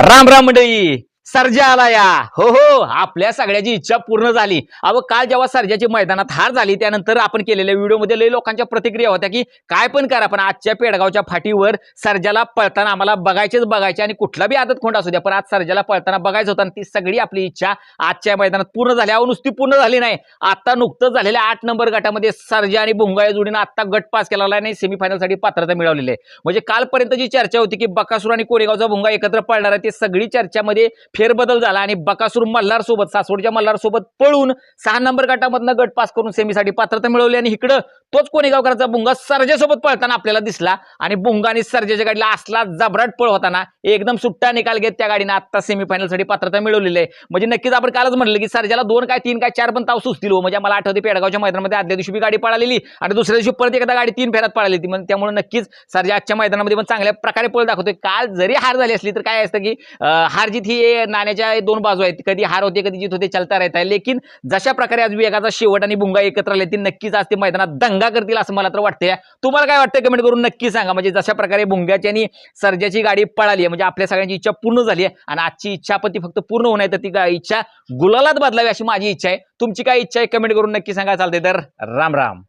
राम राम मंडळी. सर्जा आला या. हो हो आपल्या सगळ्याची इच्छा पूर्ण झाली. अहो काल जेव्हा सर्जाची मैदानात हार झाली त्यानंतर आपण केलेल्या व्हिडिओमध्ये लय लोकांच्या प्रतिक्रिया होत्या की काय पण करा पण आजच्या पेडगावच्या फाटीवर सर्जाला पळताना आम्हाला बघायचेच बघायचे आणि कुठला बी आदत खोंड असू द्या पण आज सर्जाला पळताना बघायचं होतं आणि ती सगळी आपली इच्छा आजच्या मैदानात पूर्ण झाली. अहो नुसती पूर्ण झाली नाही. आता नुकतंच झालेल्या आठ नंबर गटामध्ये सर्जा आणि भुंगाळ्या जोडीनं आता गट पास केला आणि सेमीफायनलसाठी पात्रता मिळवलेली आहे. म्हणजे कालपर्यंत जी चर्चा होती की बकासूर आणि कोरेगावचा भुंगा एकत्र पळणार आहे ती सगळी चर्चामध्ये फेरबदल झाला आणि बकासूर मल्हार सोबत सासवडच्या मल्हार सोबत पळून सहा नंबर गटामधनं गट पास करून सेमीसाठी पात्रता मिळवली आणि इकडं तोच कोणेगावकरांचा बुंगा सरजेसोबत पळताना आपल्याला दिसला आणि बुंगा आणि सर्जेच्या गाडीला असला जबराट पळ होताना एकदम सुट्टा निकाल घेत त्या गाडीनं आता सेमीफायनलसाठी पात्रता मिळवलेली आहे. म्हणजे नक्कीच आपण कालच म्हटलं की सरजेला दोन काय तीन काय चार पण ताव सुचतील हो. म्हणजे मला आठवते पेडगावच्या मैदानामध्ये आदल्या दिवशी गाडी पळालेली आणि दुसऱ्या दिवशी परत एकदा गाडी तीन फेऱ्यात पळाली होती. म्हणजे त्यामुळे नक्कीच सरजा आजच्या मैदानामध्ये पण चांगल्या प्रकारे पळ दाखवतोय. काल जरी हार झाली असली तर काय असतं की हारजीत हार जीत ही नाण्याच्या दोन बाजू आहेत. कधी हार होते कधी जीत होते चलता राहत आहे. लेकिन जशा प्रकारे आज वेगाचा शेवट आणि भुंगा एकत्र आले ती नक्कीच आज ते मैदानात दंगा करतील असं मला तर वाटतंय. तुम्हाला काय वाटतं कमेंट करून नक्की सांगा. म्हणजे जशा प्रकारे भुंग्याची आणि सर्जाची गाडी पळाली म्हणजे आपल्या सगळ्यांची इच्छा पूर्ण झाली आहे आणि आजची इच्छा पण ती फक्त पूर्ण होणार तर ती इच्छा गुलालात बदलावी अशी माझी इच्छा आहे. तुमची काय इच्छा आहे? कमेंट करून नक्की सांगा. चालते तर राम राम.